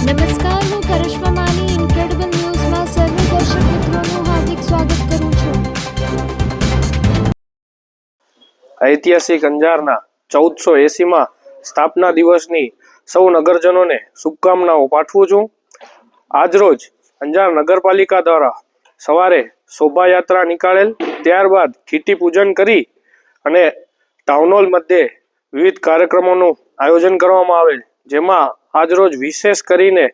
નમસ્કાર હું કરિશ્મા માની ઇન્ક્રેડિબલ ન્યૂઝમાં સર્વ દર્શક મિત્રોનું હાર્દિક સ્વાગત કરું છું. ઐતિહાસિક અંજારના ચૌદસો એસીમાં સ્થાપના દિવસની સૌ નગરજનોને શુભકામનાઓ પાઠવું છું. આજરોજ અંજાર નગરપાલિકા દ્વારા સવારે શોભાયાત્રા નીકાળેલ, ત્યારબાદ ખીટી પૂજન કરી અને ટાઉન હોલ મધ્યે વિવિધ કાર્યક્રમોનું આયોજન કરવામાં આવેલ, જેમાં આજરોજ વિશેષ કરીને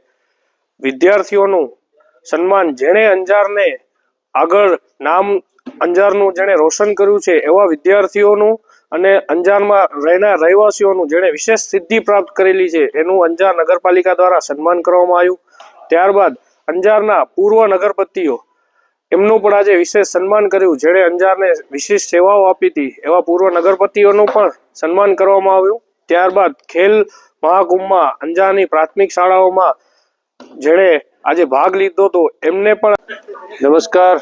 વિદ્યાર્થીઓનું સન્માન જેણે અંજારને આગળ નામ અંજારનું જેણે રોશન કર્યું છે એવા વિદ્યાર્થીઓનું અને અંજારમાં રહેનાર રહેવાસીઓનું જેણે વિશેષ સિદ્ધિ પ્રાપ્ત કરેલી છે એનું અંજાર નગરપાલિકા દ્વારા સન્માન કરવામાં આવ્યું. ત્યારબાદ અંજારના પૂર્વ નગરપતિઓ એમનું પણ આજે વિશેષ સન્માન કર્યું. જેણે અંજારને વિશેષ સેવાઓ આપી હતી એવા પૂર્વ નગરપતિઓનું પણ સન્માન કરવામાં આવ્યું. ત્યારબાદ ખેલ મહાકુંભમાં અંજારની પ્રાથમિક શાળાઓમાં જેણે આજે ભાગ લીધો હતો. એમને પણ નમસ્કાર.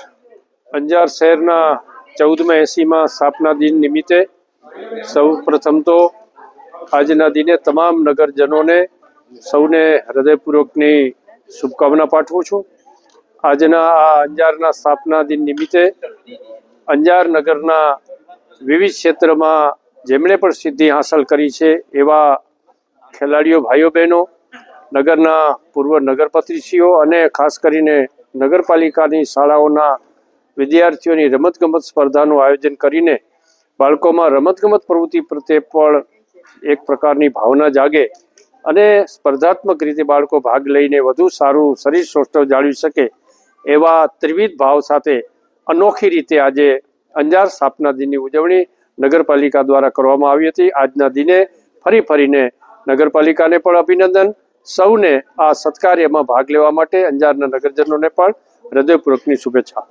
અંજાર શહેરના ચૌદમાં એસીમાં સ્થાપના દિન નિમિત્તે સૌ પ્રથમ તો આજના દિને તમામ નગરજનોને સૌને હૃદયપૂર્વકની શુભકામના પાઠવું છું. આજના આ અંજારના સ્થાપના દિન નિમિત્તે અંજાર નગરના વિવિધ ક્ષેત્રમાં જેમણે પણ સિદ્ધિ હાંસલ કરી છે એવા ખેલાડીઓ, ભાઈઓ, બહેનો, નગરના પૂર્વ નગરપતિશ્રીઓ અને ખાસ કરીને નગરપાલિકાની શાળાઓના વિદ્યાર્થીઓની રમતગમત સ્પર્ધાનું આયોજન કરીને બાળકોમાં રમતગમત પ્રવૃત્તિ પ્રત્યે પણ એક પ્રકારની ભાવના જાગે અને સ્પર્ધાત્મક રીતે બાળકો ભાગ લઈને વધુ સારું શરીર સૌષ્ઠવ જાળવી શકે એવા ત્રિવિધ ભાવ સાથે અનોખી રીતે આજે અંજાર સ્થાપના દિનની ઉજવણી નગરપાલિકા દ્વારા કરવામાં આવી હતી. આજના દિને ફરી ફરીને નગરપાલિકાને પણ અભિનંદન. સૌને આ સત્કાર્યમાં ભાગ લેવા માટે અંજારના નગરજનોને પણ હૃદયપૂર્વકની શુભેચ્છા.